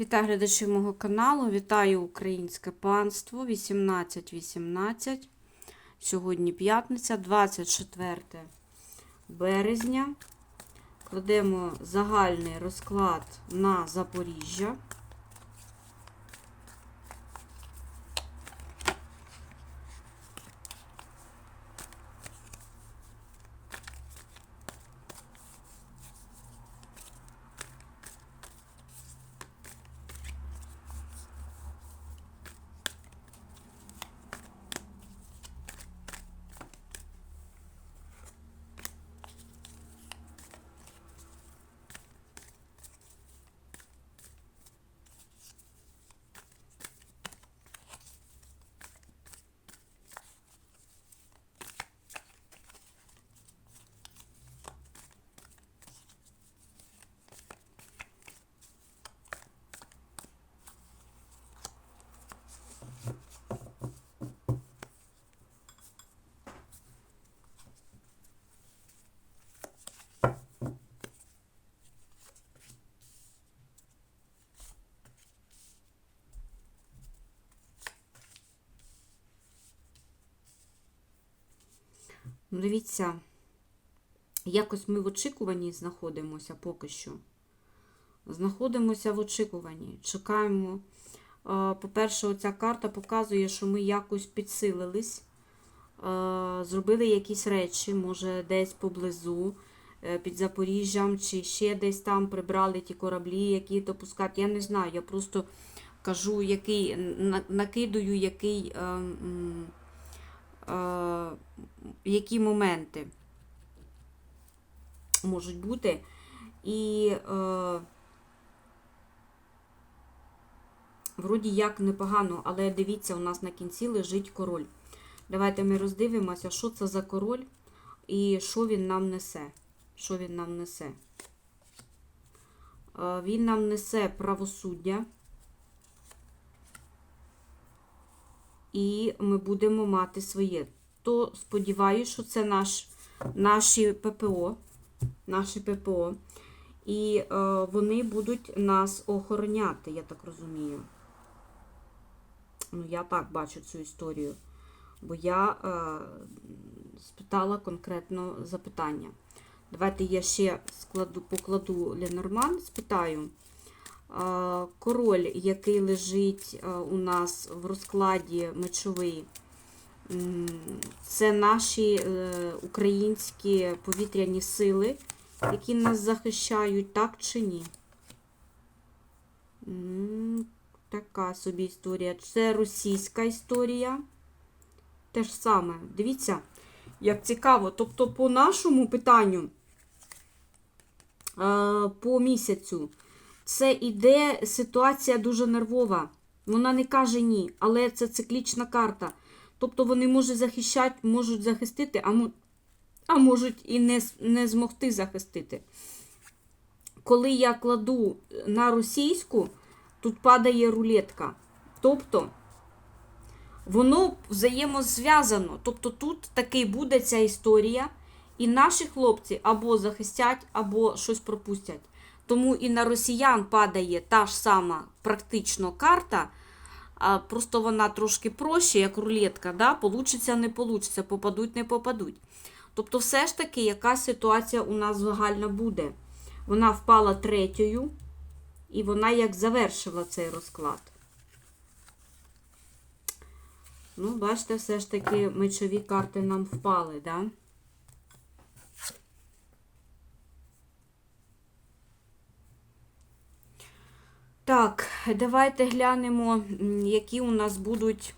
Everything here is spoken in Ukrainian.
Вітаю глядачів мого каналу. Вітаю українське панство 18.18. Сьогодні п'ятниця, 24 березня. Кладемо загальний розклад на Запоріжжя. Дивіться, якось ми в очікуванні знаходимося поки що. Знаходимося в очікуванні. Чекаємо. Е, По-перше, оця карта показує, що ми якось підсилились, е, зробили якісь речі, може, десь поблизу, е, під Запоріжжям, чи ще десь там прибрали ті кораблі, які допускати. Я не знаю, я просто кажу, який, на- накидую, який. Які моменти можуть бути. І е, вроді як непогано, але дивіться, у нас на кінці лежить король. Давайте ми роздивимося, що це за король і що він нам несе. Що він нам несе? Е, він нам несе правосуддя. І ми будемо мати своє. То сподіваюся, що це наш, наші ППО, наші ППО. І е, вони будуть нас охороняти, я так розумію. Ну, я так бачу цю історію. Бо я е, спитала конкретно запитання. Давайте я ще складу, покладу Ленорман, спитаю. Король, який лежить е, у нас в розкладі мечовий, це наші е, українські повітряні сили, які нас захищають, так чи ні? Така собі історія. Це російська історія. Те ж саме. Дивіться, як цікаво. Тобто, по нашому питанню, е, по місяцю, це іде ситуація дуже нервова. Вона не каже ні, але це циклічна карта. Тобто вони можуть захищати, можуть захистити, а, а можуть і не, не змогти захистити. Коли я кладу на російську, тут падає рулетка. Тобто воно взаємозв'язано. Тобто тут таки буде ця історія, і наші хлопці або захистять, або щось пропустять. Тому і на росіян падає та ж сама практично карта, а просто вона трошки проще, як рулетка. Да? Получиться, не получиться, попадуть, не попадуть. Тобто, все ж таки, яка ситуація у нас загальна буде. Вона впала третьою, і вона як завершила цей розклад. Ну, бачите, все ж таки мечові карти нам впали, да? Так, давайте глянемо, які у нас будуть